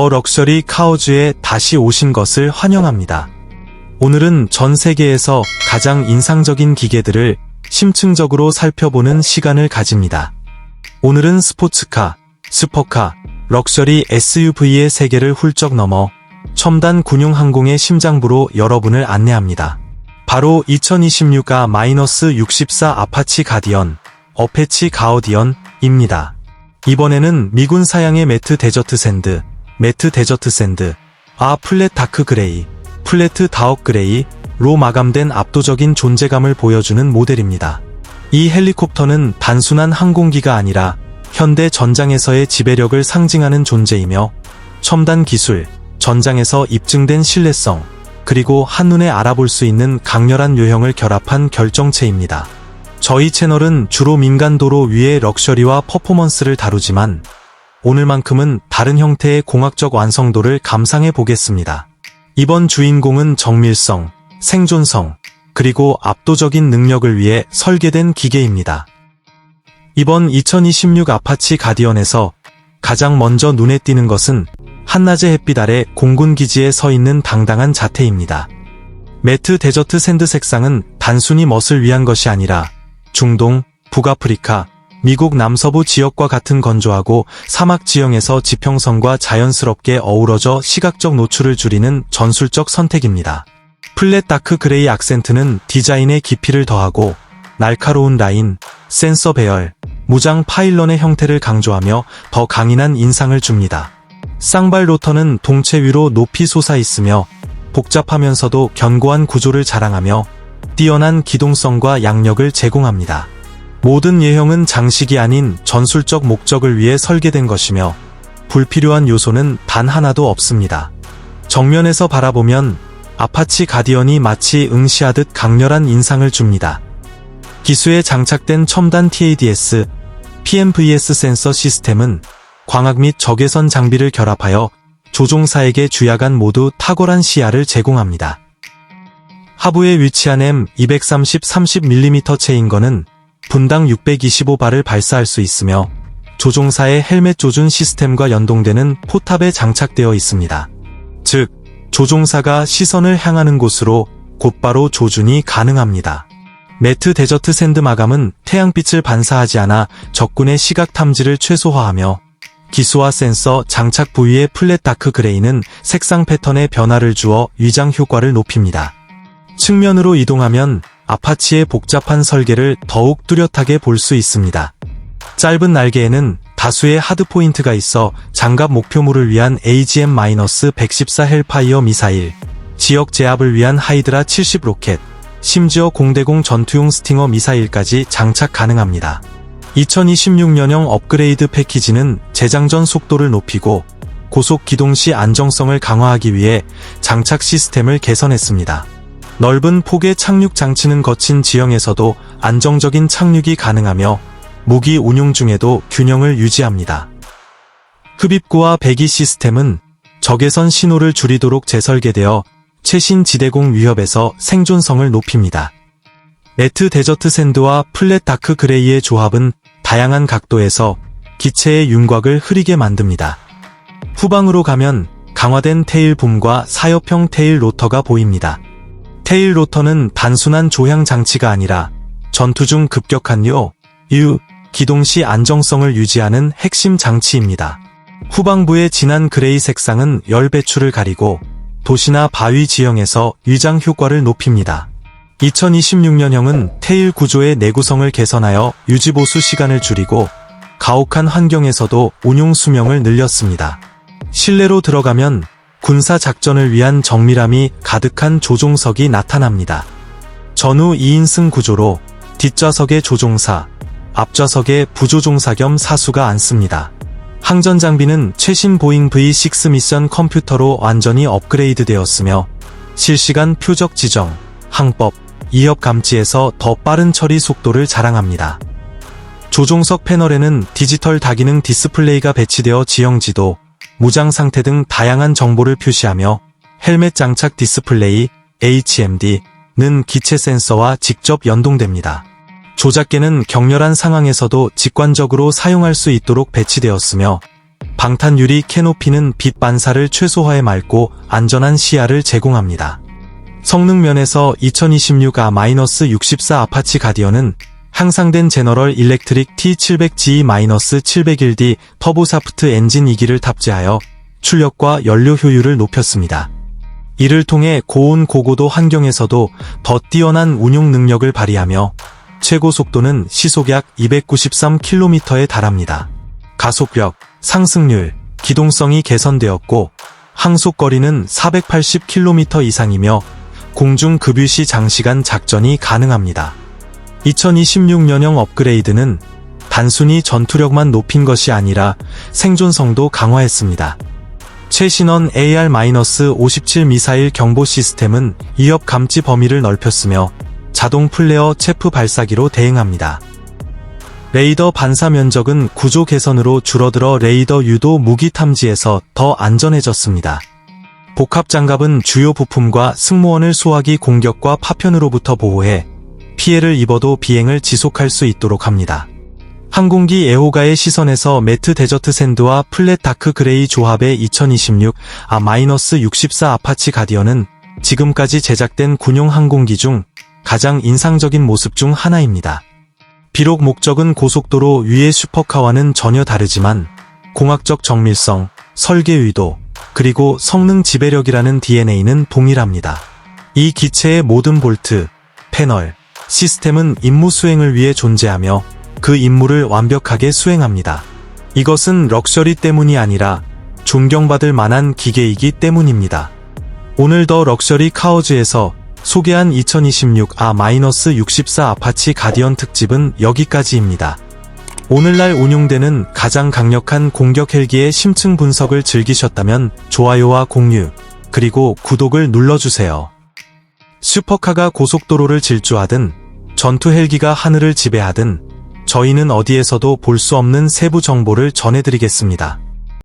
더 럭셔리 카우즈에 다시 오신 것을 환영합니다. 오늘은 전 세계에서 가장 인상적인 기계들을 심층적으로 살펴보는 시간을 가집니다. 오늘은 스포츠카, 슈퍼카, 럭셔리 SUV의 세계를 훌쩍 넘어 첨단 군용 항공의 심장부로 여러분을 안내합니다. 바로 2026가-64 아파치 가디언, 어패치 가우디언입니다. 이번에는 미군 사양의 매트 데저트 샌드, 매트 데저트 샌드, 아 플랫 다크 그레이, 플래트 다억 그레이로 마감된 압도적인 존재감을 보여주는 모델입니다. 이 헬리콥터는 단순한 항공기가 아니라 현대 전장에서의 지배력을 상징하는 존재이며 첨단 기술, 전장에서 입증된 신뢰성, 그리고 한눈에 알아볼 수 있는 강렬한 요형을 결합한 결정체입니다. 저희 채널은 주로 민간 도로 위의 럭셔리와 퍼포먼스를 다루지만 오늘만큼은 다른 형태의 공학적 완성도를 감상해 보겠습니다. 이번 주인공은 정밀성, 생존성, 그리고 압도적인 능력을 위해 설계된 기계입니다. 이번 2026 아파치 가디언에서 가장 먼저 눈에 띄는 것은 한낮의 햇빛 아래 공군 기지에 서 있는 당당한 자태입니다. 매트 데저트 샌드 색상은 단순히 멋을 위한 것이 아니라 중동, 북아프리카, 미국 남서부 지역과 같은 건조하고 사막 지형에서 지평선과 자연스럽게 어우러져 시각적 노출을 줄이는 전술적 선택입니다. 플랫 다크 그레이 악센트는 디자인의 깊이를 더하고 날카로운 라인, 센서 배열, 무장 파일런의 형태를 강조하며 더 강인한 인상을 줍니다. 쌍발 로터는 동체 위로 높이 솟아 있으며 복잡하면서도 견고한 구조를 자랑하며 뛰어난 기동성과 양력을 제공합니다. 모든 예형은 장식이 아닌 전술적 목적을 위해 설계된 것이며 불필요한 요소는 단 하나도 없습니다. 정면에서 바라보면 아파치 가디언이 마치 응시하듯 강렬한 인상을 줍니다. 기수에 장착된 첨단 TADS, PMVS 센서 시스템은 광학 및 적외선 장비를 결합하여 조종사에게 주야간 모두 탁월한 시야를 제공합니다. 하부에 위치한 M230 30mm 체인건은 분당 625발을 발사할 수 있으며 조종사의 헬멧 조준 시스템과 연동되는 포탑에 장착되어 있습니다. 즉, 조종사가 시선을 향하는 곳으로 곧바로 조준이 가능합니다. 매트 데저트 샌드 마감은 태양빛을 반사하지 않아 적군의 시각 탐지를 최소화하며 기수와 센서 장착 부위의 플랫 다크 그레이는 색상 패턴에 변화를 주어 위장 효과를 높입니다. 측면으로 이동하면 아파치의 복잡한 설계를 더욱 뚜렷하게 볼 수 있습니다. 짧은 날개에는 다수의 하드포인트가 있어 장갑 목표물을 위한 AGM-114 헬파이어 미사일, 지역 제압을 위한 하이드라 70 로켓, 심지어 공대공 전투용 스팅어 미사일까지 장착 가능합니다. 2026년형 업그레이드 패키지는 재장전 속도를 높이고 고속 기동 시 안정성을 강화하기 위해 장착 시스템을 개선했습니다. 넓은 폭의 착륙 장치는 거친 지형에서도 안정적인 착륙이 가능하며 무기 운용 중에도 균형을 유지합니다. 흡입구와 배기 시스템은 적외선 신호를 줄이도록 재설계되어 최신 지대공 위협에서 생존성을 높입니다. 매트 데저트 샌드와 플랫 다크 그레이의 조합은 다양한 각도에서 기체의 윤곽을 흐리게 만듭니다. 후방으로 가면 강화된 테일 붐과 사협형 테일 로터가 보입니다. 테일 로터는 단순한 조향 장치가 아니라 전투 중 급격한 요, 유, 기동 시 안정성을 유지하는 핵심 장치입니다. 후방부의 진한 그레이 색상은 열 배출을 가리고 도시나 바위 지형에서 위장 효과를 높입니다. 2026년형은 테일 구조의 내구성을 개선하여 유지보수 시간을 줄이고 가혹한 환경에서도 운용 수명을 늘렸습니다. 실내로 들어가면 군사 작전을 위한 정밀함이 가득한 조종석이 나타납니다. 전후 2인승 구조로 뒷좌석에 조종사, 앞좌석에 부조종사 겸 사수가 앉습니다. 항전 장비는 최신 보잉 V6 미션 컴퓨터로 완전히 업그레이드 되었으며 실시간 표적 지정, 항법, 이협 감지에서 더 빠른 처리 속도를 자랑합니다. 조종석 패널에는 디지털 다기능 디스플레이가 배치되어 지형 지도, 무장 상태 등 다양한 정보를 표시하며 헬멧 장착 디스플레이 HMD는 기체 센서와 직접 연동됩니다. 조작계는 격렬한 상황에서도 직관적으로 사용할 수 있도록 배치되었으며 방탄 유리 캐노피는 빛 반사를 최소화해 맑고 안전한 시야를 제공합니다. 성능 면에서 2026A-64 아파치 가디언은 향상된 제너럴 일렉트릭 T700GE-701D 터보사프트 엔진 2기를 탑재하여 출력과 연료 효율을 높였습니다. 이를 통해 고온 고고도 환경에서도 더 뛰어난 운용 능력을 발휘하며 최고 속도는 시속 약 293km에 달합니다. 가속력, 상승률, 기동성이 개선되었고 항속거리는 480km 이상이며 공중 급유 시 장시간 작전이 가능합니다. 2026년형 업그레이드는 단순히 전투력만 높인 것이 아니라 생존성도 강화했습니다. 최신원 AR-57 미사일 경보 시스템은 위협 감지 범위를 넓혔으며 자동 플레어 체프 발사기로 대응합니다. 레이더 반사 면적은 구조 개선으로 줄어들어 레이더 유도 무기 탐지에서 더 안전해졌습니다. 복합 장갑은 주요 부품과 승무원을 소화기 공격과 파편으로부터 보호해 피해를 입어도 비행을 지속할 수 있도록 합니다. 항공기 애호가의 시선에서 매트 데저트 샌드와 플랫 다크 그레이 조합의 2026 아-64 아파치 가디언은 지금까지 제작된 군용 항공기 중 가장 인상적인 모습 중 하나입니다. 비록 목적은 고속도로 위의 슈퍼카와는 전혀 다르지만 공학적 정밀성, 설계 의도, 그리고 성능 지배력이라는 DNA는 동일합니다. 이 기체의 모든 볼트, 패널, 시스템은 임무 수행을 위해 존재하며 그 임무를 완벽하게 수행합니다. 이것은 럭셔리 때문이 아니라 존경받을 만한 기계이기 때문입니다. 오늘 더 럭셔리 카우즈에서 소개한 2026 아-64 아파치 가디언 특집은 여기까지입니다. 오늘날 운용되는 가장 강력한 공격 헬기의 심층 분석을 즐기셨다면 좋아요와 공유, 그리고 구독을 눌러주세요. 슈퍼카가 고속도로를 질주하든 전투 헬기가 하늘을 지배하든 저희는 어디에서도 볼 수 없는 세부 정보를 전해드리겠습니다.